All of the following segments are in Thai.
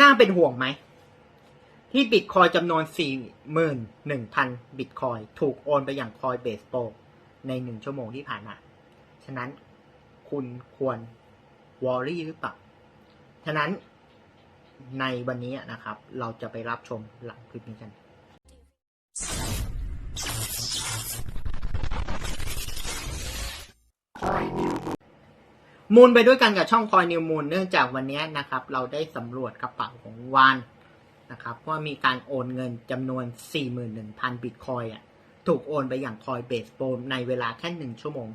น่าเป็นห่วงไหม ที่บิตคอยจำนวน 41,000 บิตคอยถูกโอนไปอย่างคอยเบสโปในหนึ่งชั่วโมงที่ผ่านมา ฉะนั้นคุณควรวอรี่หรือเปล่า ฉะนั้นในวันนี้นะครับ เราจะไปรับชมหลังคลิปนี้กัน มูลไปด้วยกันกับช่องคอยนิวมูลเนื่องจากวันนี้นะครับ เราได้สำรวจกระเป๋าของวานนะครับว่ามีการโอนเงินจำนวน 41,000 บิตคอยอะถูกโอนไปอย่างคอยเบสโปนในเวลาแค่หนึ่งชั่วโมง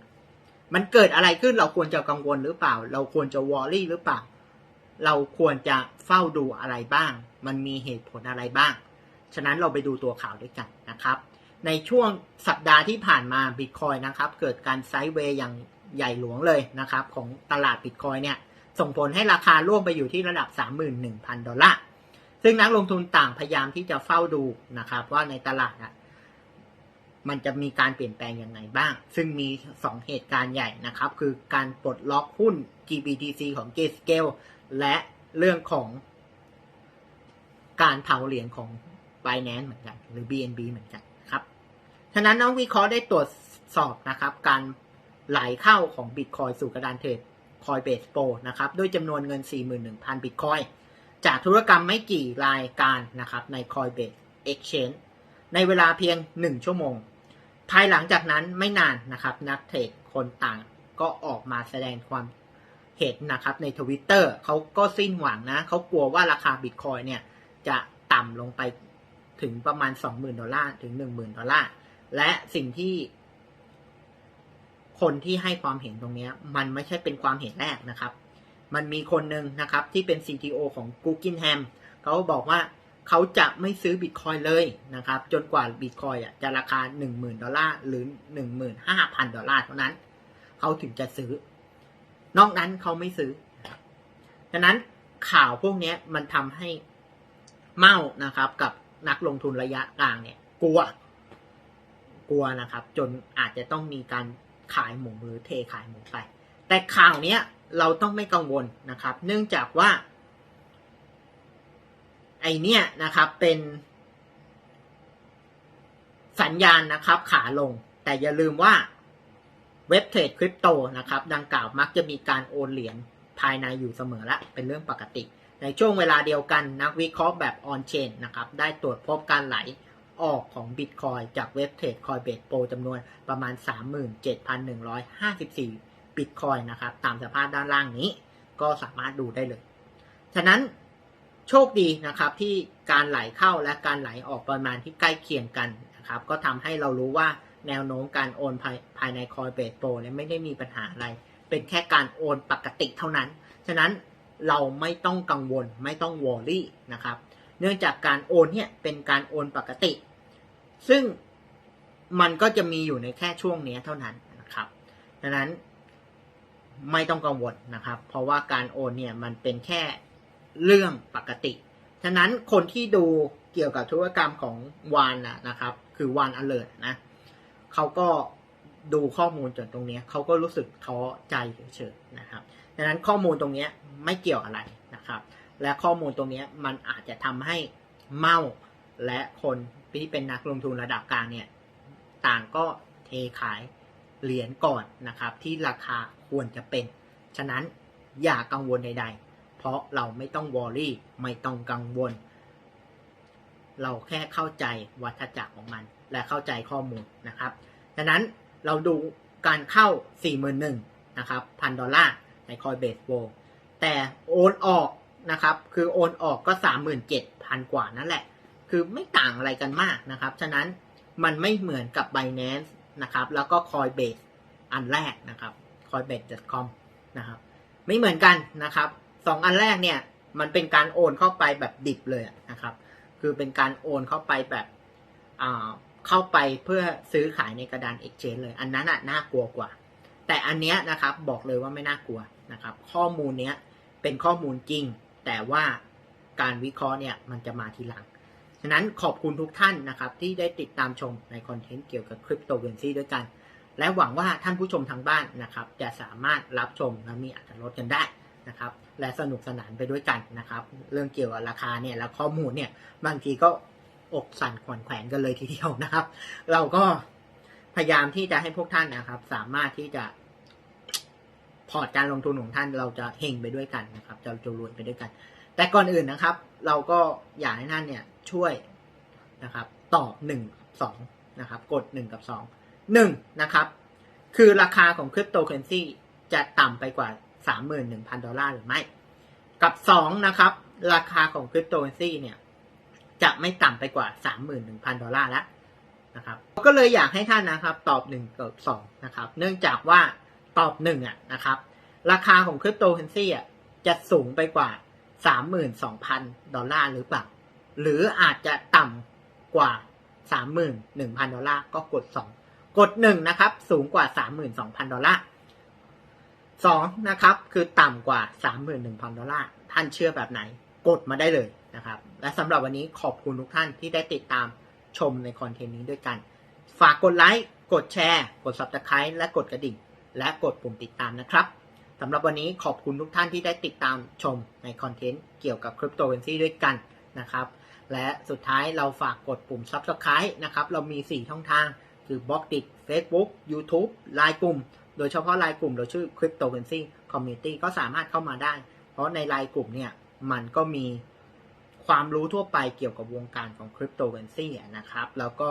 มันเกิดอะไรขึ้นเราควรจะกังวลหรือเปล่า เราควรจะวอรี่หรือเปล่า เราควรจะเฝ้าดูอะไรบ้าง มันมีเหตุผลอะไรบ้าง ฉะนั้นเราไปดูตัวข่าวด้วยกันนะครับ ในช่วงสัปดาห์ที่ผ่านมาบิตคอยนะครับ เกิดการไซด์เวย์อย่าง ใหญ่หลวงเลยนะครับ ของตลาดบิตคอยเนี่ยส่งผลให้ราคาร่วงไปอยู่ที่ระดับ 31,000 ดอลลาร์ ซึ่งนักลงทุนต่างพยายามที่จะเฝ้าดูนะครับ ว่าในตลาดอะมันจะมีการเปลี่ยนแปลงยังไงบ้าง ซึ่งมี 2 เหตุการณ์ใหญ่นะครับ คือการปลดล็อกหุ้น GBTC ของ Grayscale และเรื่องของการเผาเหรียญของ Binance เหมือนกัน หรือ BNB เหมือนกันครับ ฉะนั้นนักวิเคราะห์ได้ตรวจสอบนะครับการ ไหลเข้าของ Bitcoin สู่กระดานเทรด Coinbase Pro นะครับด้วยจำนวนเงิน 41,000 Bitcoin จากธุรกรรมไม่กี่รายการนะครับใน Coinbase Exchange ในเวลาเพียง 1 ชั่วโมง ภายหลังจากนั้นไม่นานนะครับนักเทรดคนต่างก็ออกมาแสดงความเห็นนะครับในทวิตเตอร์เขาก็สิ้นหวังนะเขากลัวว่าราคาบิตคอยเนี่ยจะต่ำลงไปถึงประมาณ 20,000 ดอลลาร์ถึง 10,000 ดอลลาร์ และสิ่งที่ คนที่ให้ความเห็นตรงนี้มันไม่ใช่เป็นความเห็นแรกนะครับ มันมีคนหนึ่งนะครับที่เป็น CTO ของ Google Ham เขาบอกว่าเขาจะไม่ซื้อบิตคอยเลยนะครับ จนกว่าบิตคอยจะราคา 10,000 ดอลลาร์หรือ 15,000 ดอลลาร์เท่านั้น เขาถึงจะซื้อ นอกนั้นเขาไม่ซื้อฉะนั้นข่าวพวกนี้มันทำให้เมานะครับกับนักลงทุนระยะกลางเนี่ย กลัว กลัวนะครับ จนอาจจะต้องมีการ ขายหมูหรือเทขายหมูไป แต่ข่าวนี้เราต้องไม่กังวลนะครับ เนื่องจากว่า ไอเนี้ยนะครับเป็นสัญญาณนะครับขาลง แต่อย่าลืมว่าเว็บเทรดคริปโตนะครับ ดังกล่าวมักจะมีการโอนเหรียญภายในอยู่เสมอละเป็นเรื่องปกติ ในช่วงเวลาเดียวกันนักวิเคราะห์แบบออนเชนนะครับ ได้ตรวจพบการไหล ออกของบิตคอยจากเว็บเทรดคอยเบสโปจำนวนประมาณ 37,154บิตคอยนะครับ ตามสภาพด้านล่างนี้ก็สามารถดูได้เลย ฉะนั้นโชคดีนะครับที่การไหลเข้าและการไหลออกประมาณที่ใกล้เคียงกันนะครับ ก็ทำให้เรารู้ว่าแนวโน้มการโอนภายภายในคอยเบสโปเนี่ยไม่ได้มีปัญหาอะไร เป็นแค่การโอนปกติเท่านั้น ฉะนั้นเราไม่ต้องกังวลไม่ต้องวอรี่นะครับ เนื่องจากการโอนเนี่ยเป็นการโอนปกติ ซึ่งมันก็จะมีอยู่ในแค่ช่วงนี้เท่านั้นนะครับ ดังนั้นไม่ต้องกังวลนะครับ เพราะว่าการโอนเนี่ยมันเป็นแค่เรื่องปกติ ฉะนั้นคนที่ดูเกี่ยวกับธุรกรรมของวานนะครับ คือวานอเลิร์นะเขาก็ดูข้อมูลจนตรงนี้เขาก็รู้สึกท้อใจเฉยๆนะครับดังนั้นข้อมูลตรงนี้ไม่เกี่ยวอะไรนะครับ และข้อมูลตรงนี้มันอาจจะทำให้เมาและคน ที่เป็นนักลงทุนระดับกลางเนี่ยต่างก็เทขายเหรียญก่อนนะครับ ที่ราคาควรจะเป็น ฉะนั้นอย่ากังวลใด ๆ เพราะเราไม่ต้องวอรี่ไม่ต้องกังวล เราแค่เข้าใจวัฏจักรของมัน และเข้าใจข้อมูลนะครับฉะนั้นเราดูการเข้า 41,000นะครับพันดอลลาร์ในคอยเบสโบแต่โอนออกนะครับ คือโอนออกก็ 37,000 กว่านั่นแหละ คือไม่ต่างอะไรกันมากนะครับ ฉะนั้นมันไม่เหมือนกับ Binance นะครับ แล้วก็ Coinbase อันแรกนะครับ coinbase.com นะครับ ไม่เหมือนกันนะครับสองอันแรกเนี่ยมันเป็นการโอนเข้าไปแบบดิบเลยนะครับ คือเป็นการโอนเข้าไปแบบเข้าไปเพื่อซื้อขายในกระดาน exchange เลย อันนั้นอะน่ากลัวกว่า แต่อันเนี้ยนะครับบอกเลยว่าไม่น่ากลัวนะครับ ข้อมูลเนี้ยเป็นข้อมูลจริง แต่ว่าการวิเคราะห์เนี่ยมันจะมาทีหลัง ฉะนั้นขอบคุณทุกท่านนะครับที่ได้ติดตามชมในคอนเทนต์เกี่ยวกับคริปโตเคอเรนซีด้วยกัน และหวังว่าท่านผู้ชมทางบ้านนะครับ จะสามารถรับชมและมีอัตรถรสกันได้นะครับและสนุกสนานไปด้วยกันนะครับ เรื่องเกี่ยวกับราคาเนี่ยและข้อมูลเนี่ยบางทีก็อกสั่นขวัญแขวนกันเลยทีเดียวนะครับ เราก็พยายามที่จะให้พวกท่านนะครับ สามารถที่จะพอร์ตการลงทุนของท่านเราจะเฮงไปด้วยกันนะครับ จะจะรวยไปด้วยกัน แต่ก่อนอื่นนะครับ เราก็อยากให้ท่านเนี่ย ช่วยนะครับตอบหนึ่งสองนะครับกดหนึ่งกับสองหนึ่งนะครับคือราคาของคริปโตเคอเรนซีจะต่ำไปกว่า 31,000 ดอลลาร์หรือไม่ กับ 2 นะครับ ราคาของคริปโตเคอเรนซีเนี่ยจะไม่ต่ำไปกว่า 31,000 ดอลลาร์แล้วนะครับก็เลยอยากให้ท่านนะครับตอบ 1 กับ 2 นะครับ เนื่องจากว่าตอบ1อะนะครับราคาของคริปโตเคอเรนซีอะจะสูงไปกว่า 32,000 ดอลลาร์หรือเปล่า หรืออาจจะต่ำกว่า 31,000 ดอลลาร์ก็กด 2 กด 1 นะครับ สูงกว่า 32,000 ดอลลาร์2นะครับ คือต่ำกว่า 31,000 ดอลลาร์ ท่านเชื่อแบบไหน กดมาได้เลยนะครับ และสำหรับวันนี้ขอบคุณทุกท่านที่ได้ติดตามชมในคอนเทนต์นี้ด้วยกัน ฝากกดไลค์ กดแชร์ กด subscribe และกดกระดิ่ง และกดปุ่มติดตามนะครับสำหรับวันนี้ขอบคุณทุกท่านที่ได้ติดตามชมในคอนเทนต์เกี่ยวกับคริปโตเคอเรนซีด้วยกัน นะครับ และสุดท้ายเราฝากกดปุ่ม subscribe นะครับ เรามี 4 ช่องทาง คือบล็อกดิ Facebook YouTube ไลน์กลุ่ม โดยเฉพาะไลน์กลุ่ม เราชื่อ Cryptocurrency Community ก็สามารถเข้ามาได้ เพราะในไลน์กลุ่มเนี่ย มันก็มีความรู้ทั่วไปเกี่ยวกับวงการของ Cryptocurrency นะครับ แล้วก็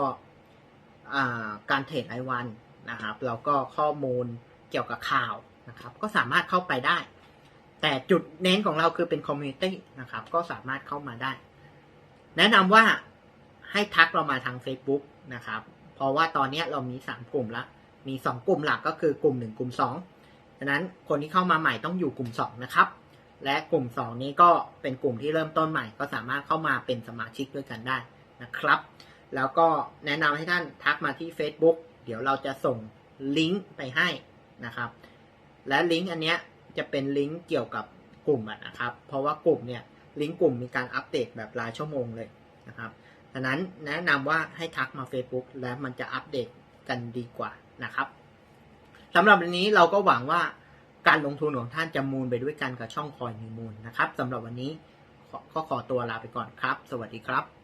การเทรดรายวันนะครับ แล้วก็ข้อมูลเกี่ยวกับข่าวนะครับ ก็สามารถเข้าไปได้ แต่จุดเน้นของเราคือเป็นคอมมูนิตี้นะครับ ก็สามารถเข้ามาได้ แนะนำว่าให้ทักเรามาทาง Facebook นะครับ เพราะว่าตอนนี้เรามี 3 กลุ่มละ มี 2 กลุ่มหลักก็คือกลุ่ม 1 กลุ่ม2ดังนั้นคนที่เข้ามาใหม่ต้องอยู่กลุ่ม 2 นะครับ และกลุ่ม 2 นี้ก็เป็นกลุ่มที่เริ่มต้นใหม่ ก็สามารถเข้ามาเป็นสมาชิกด้วยกันได้นะครับ แล้วก็แนะนำให้ท่านทักมาที่ Facebook เดี๋ยวเราจะส่งลิงก์ไปให้นะครับ และลิงก์อันเนี้ยจะเป็นลิงก์เกี่ยวกับกลุ่มนะครับ เพราะว่ากลุ่มเนี่ย ลิงก์กลุ่มมีการอัปเดตแบบรายชั่วโมงเลยนะครับดังนั้นแนะนำว่าให้ทักมา Facebook และมันจะอัปเดตกันดีกว่านะครับสำหรับวันนี้เราก็หวังว่าการลงทุนของท่านจะมูลไปด้วยกันกับช่องคอยมีมูลนะครับสำหรับวันนี้ขอก็ขอตัวลาไปก่อนครับ สวัสดีครับ